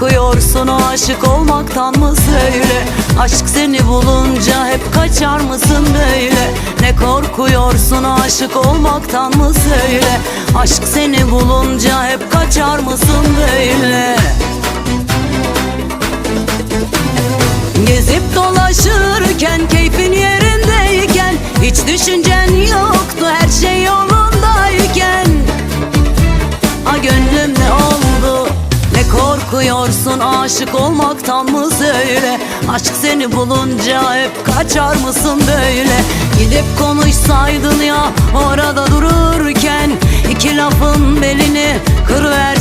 Korkuyorsun o aşık olmaktan mı söyle? Aşk seni bulunca hep kaçar mısın böyle? Ne korkuyorsun o aşık olmaktan mı söyle? Aşk seni bulunca hep kaçar mısın böyle? Gezip dolaşırken keyfin yerindeyken Hiç düşüncen yoktu korkuyorsun aşık olmaktan mı söyle? Aşk seni bulunca hep kaçar mısın böyle? Gidip konuşsaydın ya orada dururken iki lafın belini ya